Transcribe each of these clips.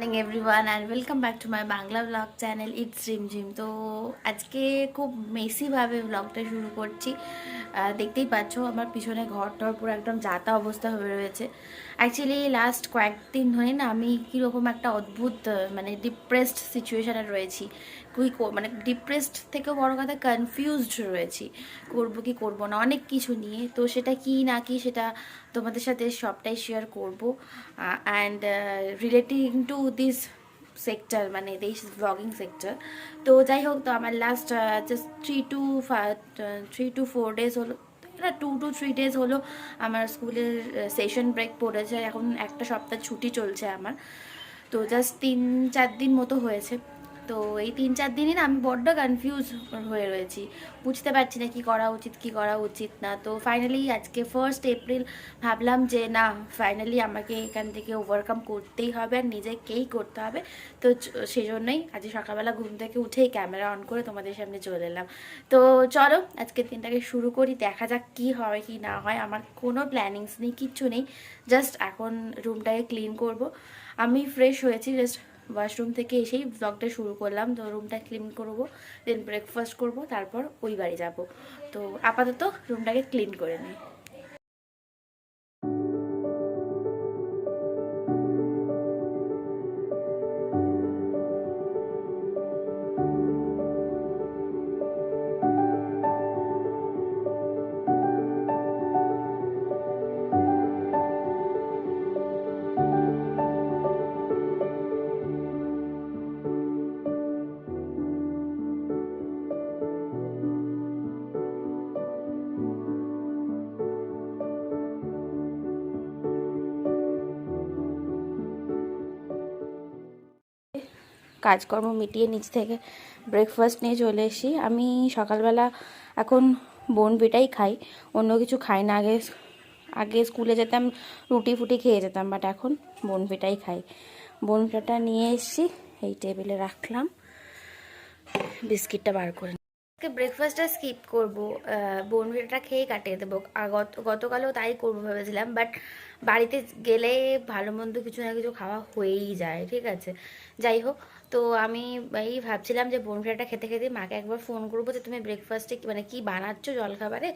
Morning everyone and welcome back to my Bangla blog channel it's Rimjhim তো আজকে খুব মেসিভাবে ব্লগটা শুরু করছি। দেখতেই পাচ্ছ, আমার পিছনে ঘর টর পুরো একদম যাতা অবস্থা হয়ে রয়েছে। অ্যাকচুয়ালি লাস্ট কয়েকদিন ধরে না আমি কীরকম একটা অদ্ভুত মানে ডিপ্রেসড সিচুয়েশানে রয়েছি। কো- মানে ডিপ্রেসড থেকেও বড় কথা কনফিউজড রয়েছি। করব কি করব না, অনেক কিছু নিয়ে। তো সেটা কি না কি সেটা তোমাদের সাথে সবটাই শেয়ার করব। And relating to this sector মানে দিস ব্লগিং সেক্টর তো যাই হোক, তো আমার last just three two three two four days হলো, না টু টু থ্রি ডেজ হলো আমার স্কুলের সেশন ব্রেক পড়েছে। এখন একটা সপ্তাহ ছুটি চলছে আমার। তো জাস্ট তিন, চার দিন মতো হয়েছে। তো এই তিন চার দিনই না আমি বড্ড কনফিউজ হয়ে রয়েছি। বুঝতে পারছি না কি করা উচিত, কি করা উচিত না। তো ফাইনালি আজকে ফার্স্ট এপ্রিল ভাবলাম যে না ফাইনালি আমাকে এখান থেকে ওভারকাম করতেই হবে আর নিজেকেই করতে হবে। তো সেজন্যই আজ সকালবেলা ঘুম থেকে উঠেই ক্যামেরা অন করে তোমাদের সামনে চলে এলাম। তো চলো আজকের দিনটাকে শুরু করি, দেখা যাক কি হয়, কি না হয়। আমার কোনো প্ল্যানিংস নেই, কিচ্ছু নেই। জাস্ট এখন রুমটাকে ক্লিন করব। আমি ফ্রেশ হয়েছি জাস্ট ওয়াশরুম থেকে এসেই ব্লগটা শুরু করলাম। তো রুমটা ক্লিন করব দেন ব্রেকফাস্ট করব, তারপর ওই বাড়ি যাব। তো আপাতত রুমটাকে ক্লিন করে নিই। কাজকর্ম মিটিয়ে নিচ থেকে ব্রেকফাস্ট নিয়ে চলে এসি আমি সকালবেলা এখন বোনভিটাই খাই, অন্য কিছু খাই না। আগে আগে স্কুলে যেতাম, রুটি ফুটি খেয়ে যেতাম বাট এখন বোনভিটাই খাই। বোনভিটাটা নিয়ে এসছি, এই টেবিলে রাখলাম। বিস্কিটটা বার করে আজকে ব্রেকফাস্টটা স্কিপ করব। বোনভিটাটা খেয়ে কাটিয়ে দেবো। গত, গতকালও তাই করব ভেবেছিলাম বাট বাড়িতে গেলে ভালো মন্দ কিছু না কিছু খাওয়া হয়েই যায়, ঠিক আছে? যাই হোক, তো আমি এই ভাবছিলাম যে বোনভিটাটা খেতে খেতে মাকে একবার ফোন করব যে তুমি ব্রেকফাস্টে মানে কি বানাচ্ছ জলখাবারে?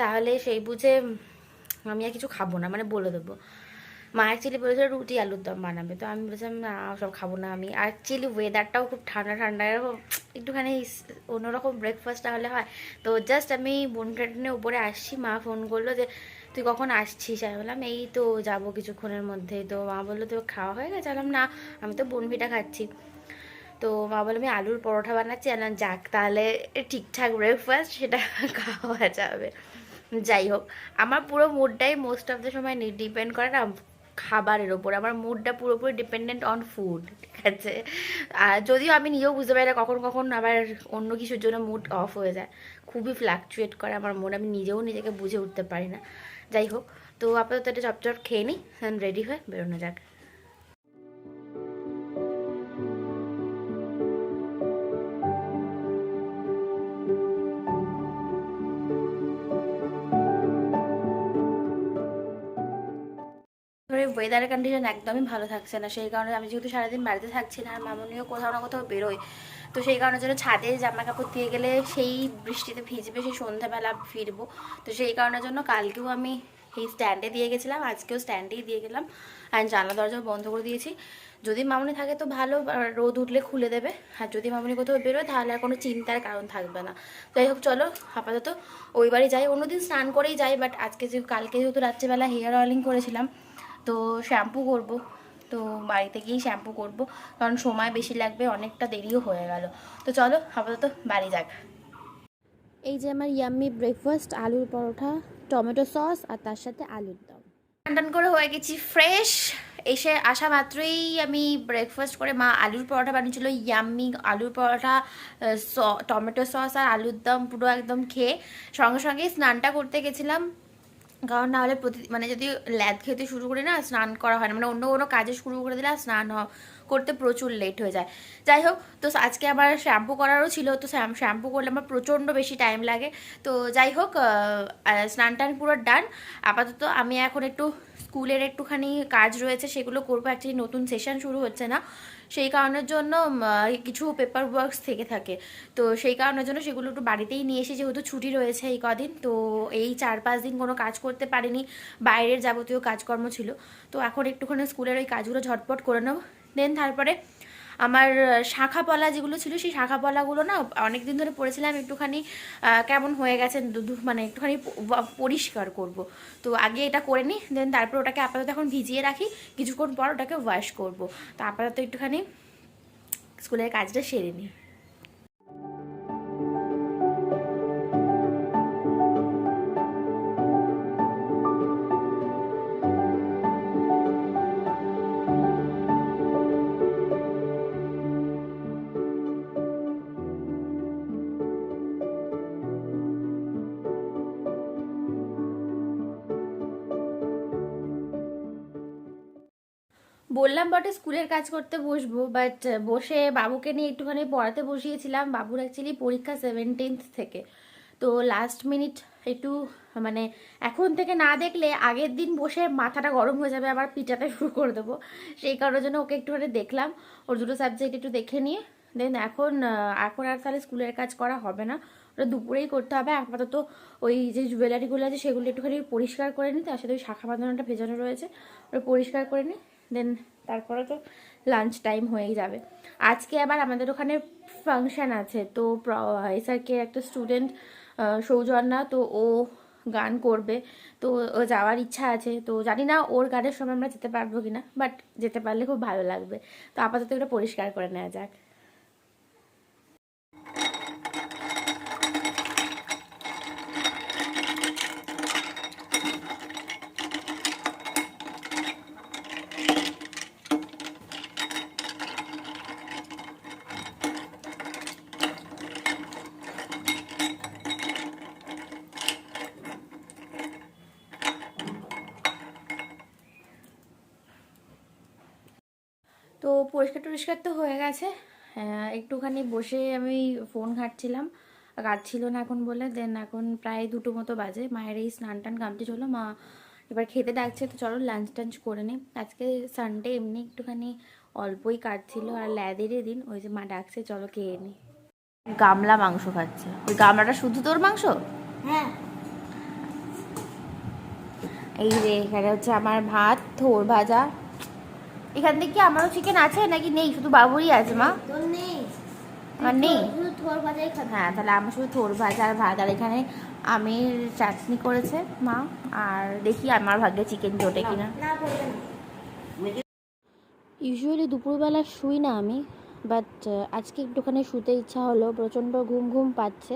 তাহলে সেই বুঝে আমি আর কিছু খাব না মানে বলে দেবো। মা অ্যাকচুয়ালি বলেছিল রুটি আলুর দম বানাবে। তো আমি বলছিলাম, না, সব খাব না আমি। অ্যাকচুয়ালি ওয়েদারটাও খুব ঠান্ডা ঠান্ডা, এরকম একটুখানি অন্যরকম ব্রেকফাস্ট তাহলে হয়। তো জাস্ট আমি বোনটানে উপরে আসছি, মা ফোন করল যে, তুই কখন আসছিস? আমি বললাম, এই তো যাব কিছুক্ষণের মধ্যে। তো মা বলল তো খাওয়া হয়ে গেছে? বললাম, না, আমি তো বোনভিটা খাচ্ছি। তো মা বলে আমি আলুর পরোটা বানাচ্ছি আলাম যাক, তাহলে ঠিকঠাক ব্রেকফাস্ট সেটা খাওয়া যাবে। যাই হোক, আমার পুরো মুডটাই মোস্ট অফ দ্য সময় ডিপেন্ড করে না খাবারের ওপর। আমার মুডটা পুরোপুরি ডিপেন্ডেন্ট অন ফুড ঠিক আছে? আর যদিও আমি নিজেও বুঝতে পারি না কখন কখন আবার অন্য কিছুর জন্য মুড অফ হয়ে যায়। খুবই ফ্ল্যাকচুয়েট করে আমার মন, আমি নিজেও নিজেকে বুঝে উঠতে পারি না। যাই হোক, তো আপাতত এটা চপচপ খেয়ে নিই রেডি হয়ে বেরোনো যাক। ধরে ওয়েদারের কন্ডিশন একদমই ভালো থাকছে না। সেই কারণে আমি যেহেতু সারাদিন বাড়িতে থাকছি না, আর মামনিও কোথাও না কোথাও বেরোয়। তো সেই কারণের জন্য ছাদে জামা কাপড় দিয়ে গেলে সেই বৃষ্টিতে ভিজবে, সেই সন্ধ্যাবেলা ফিরবো। তো সেই কারণের জন্য কালকেও আমি এই স্ট্যান্ডে দিয়ে গেছিলাম, আজকেও স্ট্যান্ডেই দিয়ে গেলাম। আর জানলা দরজা বন্ধ করে দিয়েছি। যদি মামনি থাকে তো ভালো রোদ উঠলে খুলে দেবে। আর যদি মামনি কোথাও বেরোয় তাহলে আর কোনো চিন্তার কারণ থাকবে না। যাই হোক, চলো আপাতত ওই বাড়ি যাই। অন্যদিন স্নান করেই যাই বাট আজকে যে কালকে যেহেতু রাত্রিবেলা হেয়ার অয়েলিং করেছিলাম তো শ্যাম্পু করব। তো বাড়িতে গিয়েই শ্যাম্পু করব। কারণ সময় বেশি লাগবে অনেকটা দেরিও হয়ে গেল। তো চলো আপাতত বাড়ি যাক। এই যে আমার ইয়াম্মি ব্রেকফাস্ট আলুর পরোটা টমেটো সস আর তার সাথে আলুর দম। টান করে হয়ে গেছি ফ্রেশ এসে আসা মাত্রই আমি ব্রেকফাস্ট করে মা আলুর পরোটা বানিয়েছিল। ইয়াম্মি আলুর পরোটা স- টমেটো সস আর আলুর দম পুরো একদম খেয়ে সঙ্গে সঙ্গে স্নানটা করতে গেছিলাম। কারণ না হলে প্রতি মানে যদি ল্যাদ খেতে শুরু করি না, স্নান করা হয় না। মানে অন্য কোনো কাজে শুরু করে দিলে স্নান করতে প্রচুর লেট হয়ে যায়। যাই হোক, তো আজকে আবার শ্যাম্পু করারও ছিল। তো শ্যাম্পু করলে আমার প্রচণ্ড বেশি টাইম লাগে। তো যাই হোক স্নান টান পুরো ডান আপাতত আমি এখন একটু স্কুলের একটুখানি কাজ রয়েছে, সেগুলো করব। অ্যাকচুয়ালি নতুন সেশন শুরু হচ্ছে না। সেই কারণের জন্য কিছু পেপার ওয়ার্কস থেকে থাকে। তো সেই কারণের জন্য সেগুলো একটু বাড়িতেই নিয়ে এসে যেহেতু ছুটি রয়েছে এই কদিন, তো এই চার পাঁচ দিন কোনো কাজ করতে পারিনি। বাইরের যাবতীয় কাজকর্ম ছিল। তো এখন একটুখানি স্কুলের ওই কাজগুলো ঝটপট করে নেব। দেন তারপরে আমার শাখা পলা যেগুলো ছিল, সেই শাখা পলাগুলো না অনেক দিন ধরে পড়েছিলাম, একটুখানি কেমন হয়ে গেছে মানে একটুখানি পরিষ্কার করব। তো আগে এটা করে নিই, দেন তারপর ওটাকে আপাতত এখন ভিজিয়ে রাখি, কিছুক্ষণ পর ওটাকে ওয়াশ করব। তো আপাতত একটুখানি স্কুলের কাজটা সেরে নিই। বললাম বটে, স্কুলের কাজ করতে বসবো বাট বসে বাবুকে নিয়ে একটুখানি পড়াতে বসিয়েছিলাম। বাবুর অ্যাকচুয়ালি পরীক্ষা সেভেন্টিন্থ থেকে। তো লাস্ট মিনিট একটু মানে এখন থেকে না দেখলে আগের দিন বসে মাথাটা গরম হয়ে যাবে, আবার পিটাতে শুরু করে দেবো। সেই কারণের জন্য ওকে একটুখানি দেখলাম। ওর দুটো সাবজেক্ট একটু দেখে নিয়ে দেন এখন এখন আর তাহলে স্কুলের কাজ করা হবে না। ওটা দুপুরেই করতে হবে। আপাতত ওই যে জুয়েলারিগুলো আছে, সেগুলো একটুখানি পরিষ্কার করে নিই। তার সাথে ওই শাখা বাঁধানোটা ভেজানো রয়েছে, ওটা পরিষ্কার করে নিই। দেন তারপরে তো লাঞ্চ টাইম হয়েই যাবে। আজকে আবার আমাদের ওখানে ফাংশান আছে, তো এসআরকে একটা স্টুডেন্ট সৌজন্যা, তো ও গান করবে। তো যাওয়ার ইচ্ছা আছে, তো জানি না ওর গানের সময় আমরা যেতে পারব কি না বাট যেতে পারলে খুব ভালো লাগবে। তো আপাতত এটা পরিষ্কার করে নেওয়া যাক তো পরিষ্কার টরিষ্কার তো হয়ে গেছে। একটুখানি বসে আমি ফোন ঘাঁটছিলাম। কাজ ছিল না এখন বলে দেন এখন প্রায় দুটো মতো বাজে। মায়ের এই স্নান টান কমপ্লিট হলো মা এবার খেতে ডাকছে তো চলো লাঞ্চ টাঞ্চ করে নিই। আজকে সানডে এমনি একটুখানি অল্পই কাজ ছিল আর ল্যাদেরই দিন। ওই যে মা ডাকছে চলো খেয়ে নিই গামলা মাংস খাচ্ছে। ওই গামলাটা শুধু তোর মাংস? হ্যাঁ। এই যে এখানে হচ্ছে আমার ভাত থোর ভাজা এখান থেকে কি আমারও চিকেন আছে নাকি নেই? শুধু বাবুরই আছে মা। তোর নেই। হ্যাঁ তাহলে আমার শুধু থোর ভাজা আর ভাত। আর এখানে আমির চাটনি করেছে মা। আর দেখি আমার ভাগ্যে চিকেন জোটে কিনা। না ইউজুয়ালি দুপুরবেলা শুই না আমি। বাট আজকে একটুখানি শুতে ইচ্ছা হলো, প্রচণ্ড ঘুম ঘুম পাচ্ছে।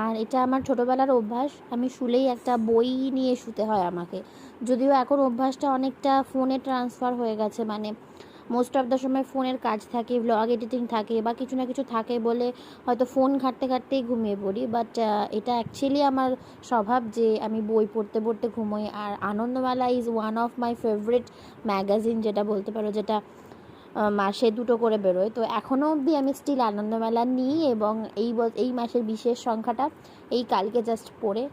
আর এটা আমার ছোটোবেলার অভ্যাস, আমি শুলেই একটা বই নিয়ে শুতে হয় আমাকে। যদিও এখন অভ্যাসটা অনেকটা ফোনে ট্রান্সফার হয়ে গেছে মানে মোস্ট অফ দ্য সময় ফোনের কাজ থাকে ব্লগ এডিটিং থাকে, বা কিছু না কিছু থাকে বলে হয়তো ফোন ঘাঁটতে ঘাঁটতেই ঘুমিয়ে পড়ি। বাট এটা অ্যাকচুয়ালি আমার স্বভাব যে আমি বই পড়তে পড়তে ঘুমোই। আর Anandamela is one of my favourite magazine যেটা বলতে পারো যেটা মাসে দুটো করে বেরোয়। তো এখনও অবধি আমি স্টিল আনন্দমেলা নিই এবং এই এই মাসের বিশেষ সংখ্যাটা এই কালকে জাস্ট পড়ে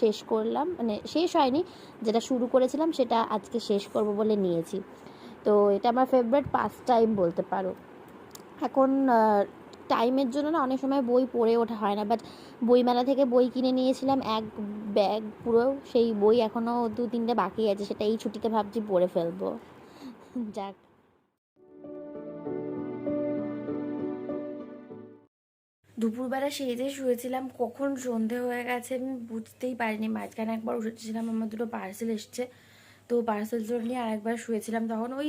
শেষ করলাম। মানে শেষ হয়নি, যেটা শুরু করেছিলাম সেটা আজকে শেষ করব বলে নিয়েছি। তো এটা আমার ফেভারিট পাস টাইম বলতে পারো। এখন টাইমের জন্য না অনেক সময় বই পড়ে ওঠা হয় না বাট বইমেলা থেকে বই কিনে নিয়েছিলাম, এক ব্যাগ পুরো, সেই বই এখনও দু তিনটে বাকি আছে, সেটা এই ছুটিতে ভাবছি পড়ে ফেলব। যাক দুপুরবেলা সেই যে শুয়েছিলাম, কখন সন্ধে হয়ে গেছে আমি বুঝতেই পারিনি। মাঝখানে একবার উঠেছিলাম, আমার দুটো পার্সেল এসছে। তো পার্সেলগুলো নিয়ে আরেকবার শুয়েছিলাম। তখন ওই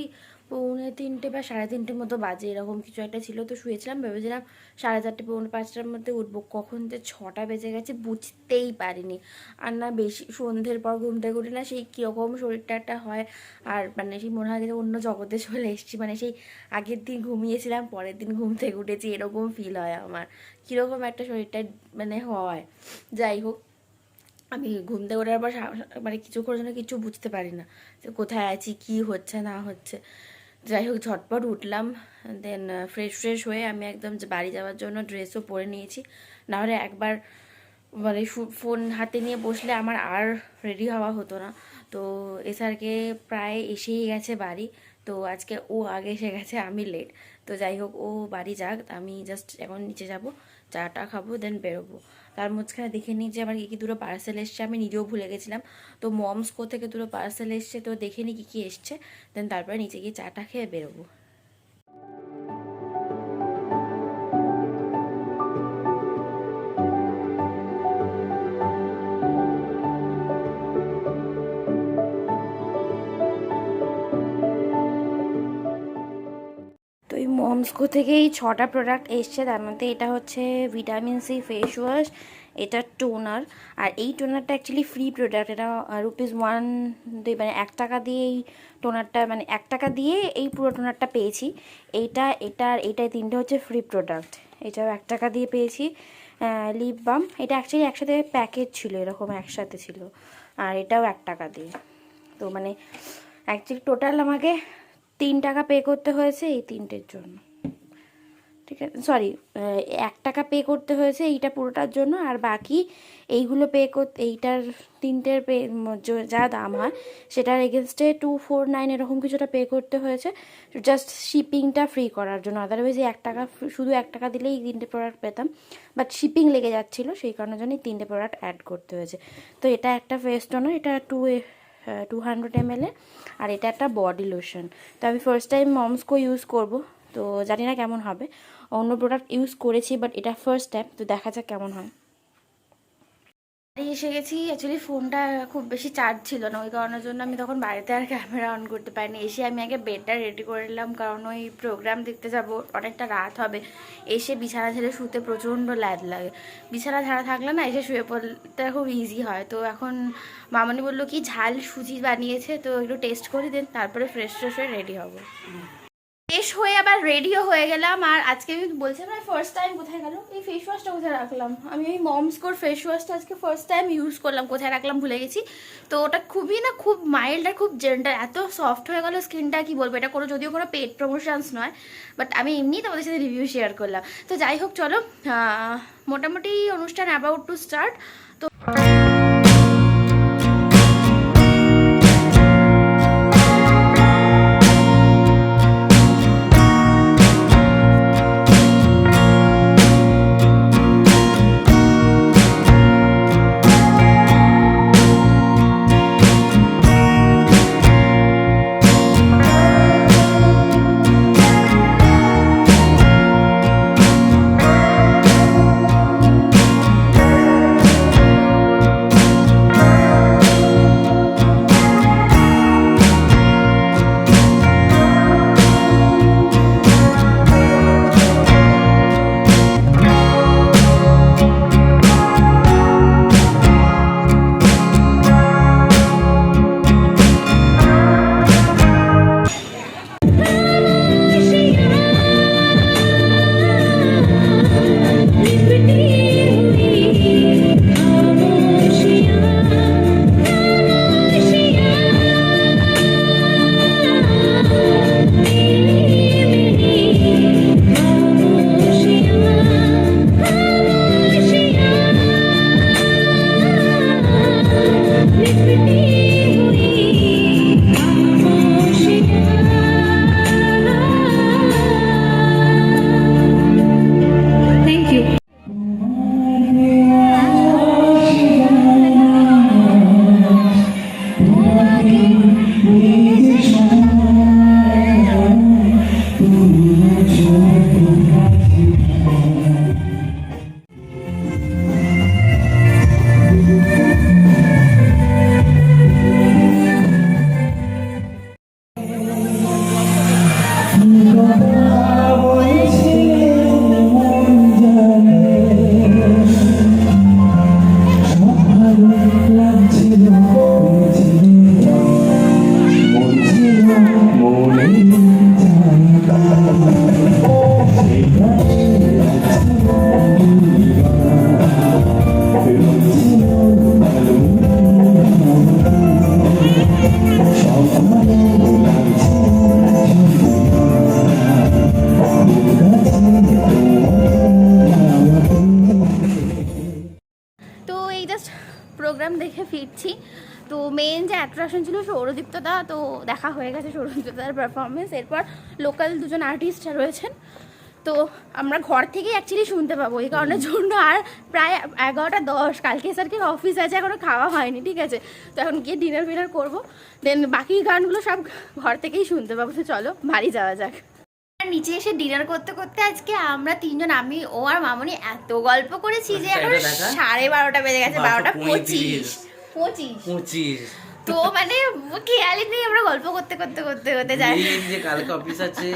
পৌনে তিনটে বা সাড়ে তিনটের মতো বাজে, এরকম কিছু একটা ছিল। তো শুয়েছিলাম, ভেবেছিলাম সাড়ে চারটে, পৌনে পাঁচটার মধ্যে উঠবো। কখন যে ছটা বেজে গেছে বুঝতেই পারিনি। আর না, বেশি সন্ধ্যের পর ঘুম থেকে না, সেই কীরকম শরীরটা একটা হয়। আর মানে সেই মনে হয় যে অন্য জগতে চলে এসেছি। মানে সেই আগের দিন ঘুমিয়েছিলাম, পরের দিন ঘুম থেকে উঠেছি, এরকম ফিল হয় আমার। কীরকম একটা শরীরটা মানে হয়। যাই হোক, আমি ঘুম থেকে ওঠার পর মানে কিছুক্ষণ জন্য কিছু বুঝতে পারি না যে কোথায় আছি, কি হচ্ছে, না হচ্ছে। যাই হোক, ঝটপট উঠলাম দেন ফ্রেশ ফ্রেশ হয়ে আমি একদম বাড়ি যাওয়ার জন্য ড্রেসও পরে নিয়েছি। নাহলে একবার মানে ফোন হাতে নিয়ে বসলে আমার আর রেডি হওয়া হতো না। তো এসআরকে প্রায় এসেই গেছে বাড়ি। তো আজকে ও আগে এসে গেছে, আমি লেট তো যাই হোক, ও বাড়ি যাক, আমি জাস্ট এখন নিচে যাব। চাটা খাব দেন বেরোবো। তার মাঝখানে দেখে নিই যে আমার কী কী দুটো পার্সেল এসছে, আমি নিজেও ভুলে গেছিলাম। তো মমস কো থেকে দুটো পার্সেল এসছে, তো দেখে নিই কী কী এসছে দেন তারপরে নিচে গিয়ে চাটা খেয়ে বেরোবো। এই থেকে এই ছটা প্রোডাক্ট এসছে। তার মধ্যে এটা হচ্ছে ভিটামিন সি ফেস ওয়াশ এটা টোনার আর এই টোনারটা অ্যাকচুয়ালি ফ্রি প্রোডাক্ট এটা রুপিস ওয়ান মানে এক টাকা দিয়ে এই টোনারটা মানে এক টাকা দিয়ে এই পুরো টোনারটা পেয়েছি। এইটা, এটা আর এইটাই তিনটে হচ্ছে ফ্রি প্রোডাক্ট এটাও এক টাকা দিয়ে পেয়েছি লিপ বাম এটা অ্যাকচুয়ালি একসাথে প্যাকেজ ছিল, এরকম একসাথে ছিল। আর এটাও এক টাকা দিয়ে। তো মানে অ্যাকচুয়ালি টোটাল আমাকে তিন টাকা পে করতে হয়েছে এই তিনটের জন্য। ঠিক আছে সরি এক টাকা পে করতে হয়েছে এইটা পুরোটার জন্য আর বাকি এইগুলো পে করতে এইটার তিনটের পে যা দাম হয় সেটার এগেনস্টে টু ফোর নাইন এরকম কিছুটা পে করতে হয়েছে জাস্ট শিপিংটা ফ্রি করার জন্য। আদারওয়াইজ এক টাকা শুধু এক টাকা দিলেই এই তিনটে প্রোডাক্ট পেতাম। বাট শিপিং লেগে যাচ্ছিল, সেই কারণের জন্য এই তিনটে প্রোডাক্ট অ্যাড করতে হয়েছে। তো এটা একটা ফেস টোনার এটা টু টু হান্ড্রেড এম আর এটা একটা বডি লোশন তো আমি ফার্স্ট টাইম মমসকো ইউজ করব। তো জানি না কেমন হবে। অন্য প্রোডাক্ট ইউজ করেছি বাট এটা ফার্স্ট টাইম তো দেখা যাক কেমন হয়। বাড়ি এসে গেছি অ্যাকচুয়ালি ফোনটা খুব বেশি চার্জ ছিল না ওই কারণের জন্য আমি তখন বাড়িতে আর ক্যামেরা অন করতে পারিনি। এসে আমি আগে বেডটা রেডি করে নিলাম কারণ ওই প্রোগ্রাম দেখতে যাব অনেকটা রাত হবে। এসে বিছানা ছেড়ে শুতে প্রচণ্ড ল্যাদ লাগে। বিছানা ছাড়া থাকলে না এসে শুয়ে পড়তে খুব ইজি হয়। তো এখন মামনি বলল কি ঝাল সুজি বানিয়েছে? তো একটু টেস্ট করে দেন তারপরে ফ্রেশ ফ্রেশ হয়ে রেডি হব। ফ্রেশ হয়ে আবার রেডিও হয়ে গেলাম। আর আজকে আমি বলছিলাম না ফার্স্ট টাইম কোথায় গেল এই ফেস ওয়াশটা কোথায় রাখলাম? আমি ওই মমস্কোর ফেস ওয়াশটা আজকে ফার্স্ট টাইম ইউজ করলাম, কোথায় রাখলাম ভুলে গেছি। তো ওটা খুবই না, খুব মাইল্ড আর খুব জেন্টাল এত সফট হয়ে গেল স্কিনটা কি বলব? এটা কোনো, যদিও কোনো পেড প্রমোশনস নয় বাট আমি এমনি তোমাদের সাথে রিভিউ শেয়ার করলাম। তো যাই হোক, চলো মোটামুটি অনুষ্ঠান অ্যাবাউট টু স্টার্ট তো মেন যে অ্যাট্রাকশন ছিল সৌরদীপ্তদা তো দেখা হয়ে গেছে সৌরদীপ্তদার পারফরমেন্স এরপর লোকাল দুজন আর্টিস্টরা রয়েছেন। তো আমরা ঘর থেকেই অ্যাকচুয়ালি শুনতে পাবো। এই কারণের জন্য আর প্রায় এগারোটা দশ কালকে স্যারকে অফিস আছে এখনও খাওয়া হয়নি ঠিক আছে? তো এখন গিয়ে ডিনার ফিনার করব। দেন বাকি গানগুলো সব ঘর থেকেই শুনতে পাবো। তো চলো বাড়ি যাওয়া যাক। আর নিচে এসে ডিনার করতে করতে আজকে আমরা তিনজন আমি ও আর মামনি এত গল্প করেছি যে এখন সাড়ে বারোটা বেজে গেছে বারোটা পঁচিশ। পঁচিশ। পঁচিশ। তো মানে খেয়ালই নেই আমরা গল্প করতে করতে করতে করতে যাই। যে কালকে অফিস আছে।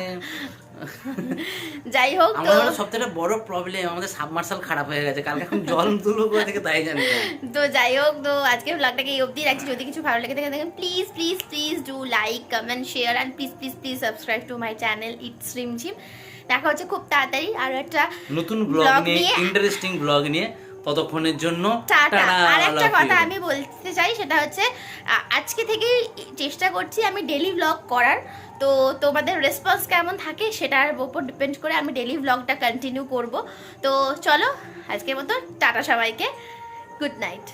যাই হোক তো আমাদের সব বড় প্রবলেম আমাদের সাবমার্সাল খারাপ হয়ে গেছে। কালকে এখন জল তুলবো কোথা থেকে তাই জানি তো যাই হোক তো আজকে ব্লগটাকে এই অবধি রাখছি? যদি কিছু ভালো লেগে থাকে দেখেন please please please do like comment share and please please please subscribe to my channel it's Rimjhim দেখা হচ্ছে খুব তাড়াতাড়ি আর একটা নতুন ব্লগ নিয়ে- ইন্টারেস্টিং ব্লগ নিয়ে। ততক্ষণের জন্য টাটা। আর একটা কথা আমি বলতে চাই সেটা হচ্ছে আজকে থেকে চেষ্টা করছি আমি ডেলি ব্লগ করার। তো তোমাদের রেসপন্স কেমন থাকে সেটার উপর ডিপেন্ড করে আমি ডেলি ব্লগটা কন্টিনিউ করব। তো চলো আজকের মতো টাটা সবাইকে। Good night